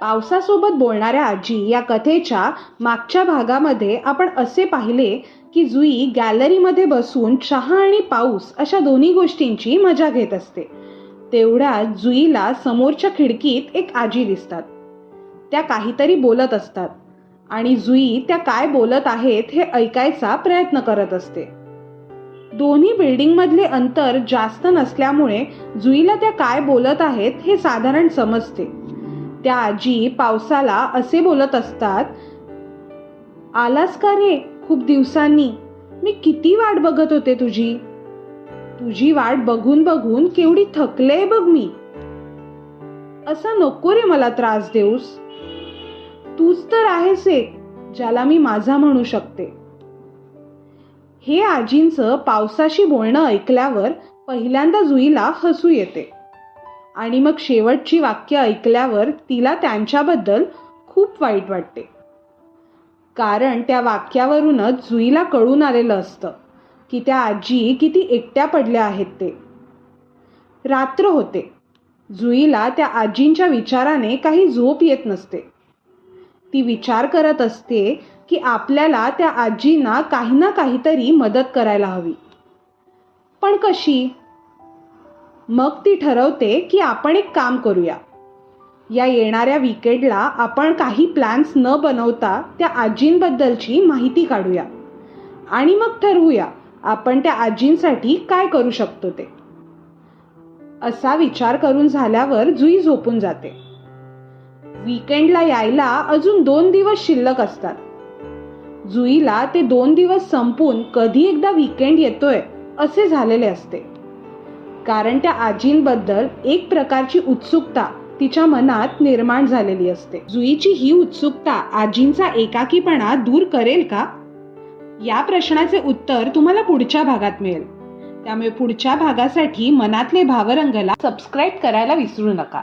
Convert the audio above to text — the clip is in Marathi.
पावसासोबत बोलणाऱ्या आजी या कथेच्या मागच्या भागामध्ये आपण असे पाहिले की जुई गॅलरीमध्ये बसून चहा आणि पाऊस अशा दोन्ही गोष्टींची मजा घेत असते. तेवढ्यात जुईला समोरच्या खिडकीत एक आजी दिसतात. त्या काहीतरी बोलत असतात आणि जुई त्या काय बोलत आहेत हे ऐकायचा प्रयत्न करत असते. दोन्ही बिल्डिंगमधले अंतर जास्त नसल्यामुळे जुईला त्या काय बोलत आहेत हे साधारण समजते. त्या आजी पावसाला असे बोलत असतात आलास का रे खूप दिवसांनी? मी किती वाट बघत होते तुझी. तुझी वाट बघून बघून केवढी थकले बघ मी. असा नको रे मला त्रास देऊस. तूच तर आहेस एक ज्याला मी माझा म्हणू शकते. हे आजींचं पावसाशी बोलणं ऐकल्यावर पहिल्यांदा जुईला हसू येते. आणि मग शेवटची वाक्य ऐकल्यावर तिला त्यांच्याबद्दल खूप वाईट वाटते. कारण त्या वाक्यावरूनच जुईला कळून आलेलं असतं की त्या आजी किती एकट्या पडल्या आहेत ते. रात्र होते. जुईला त्या आजींच्या विचाराने काही झोप येत नसते. ती विचार करत असते की आपल्याला त्या आजींना काही ना काहीतरी मदत करायला हवी. पण कशी? मग ती ठरवते की आपण एक काम करूया. या येणाऱ्या विकेंडला आपण काही प्लॅन्स न बनवता त्या आजींबद्दलची माहिती काढूया. आणि मग ठरवूया आपण त्या आजींसाठी काय करू शकतो ते. असा विचार करून झाल्यावर जुई झोपून जाते. विकेंडला यायला अजून दोन दिवस शिल्लक असतात. जुईला ते दोन दिवस संपून कधी एकदा विकेंड येतोय असे झालेले असते. कारण त्या आजींबद्दल एक प्रकारची उत्सुकता तिच्या मनात निर्माण झालेली असते. जुईची ही उत्सुकता आजींचा एकाकीपणा दूर करेल का? या प्रश्नाचे उत्तर तुम्हाला पुढच्या भागात मिळेल. त्यामुळे पुढच्या भागासाठी मनातले भावरंगला सबस्क्राईब करायला विसरू नका.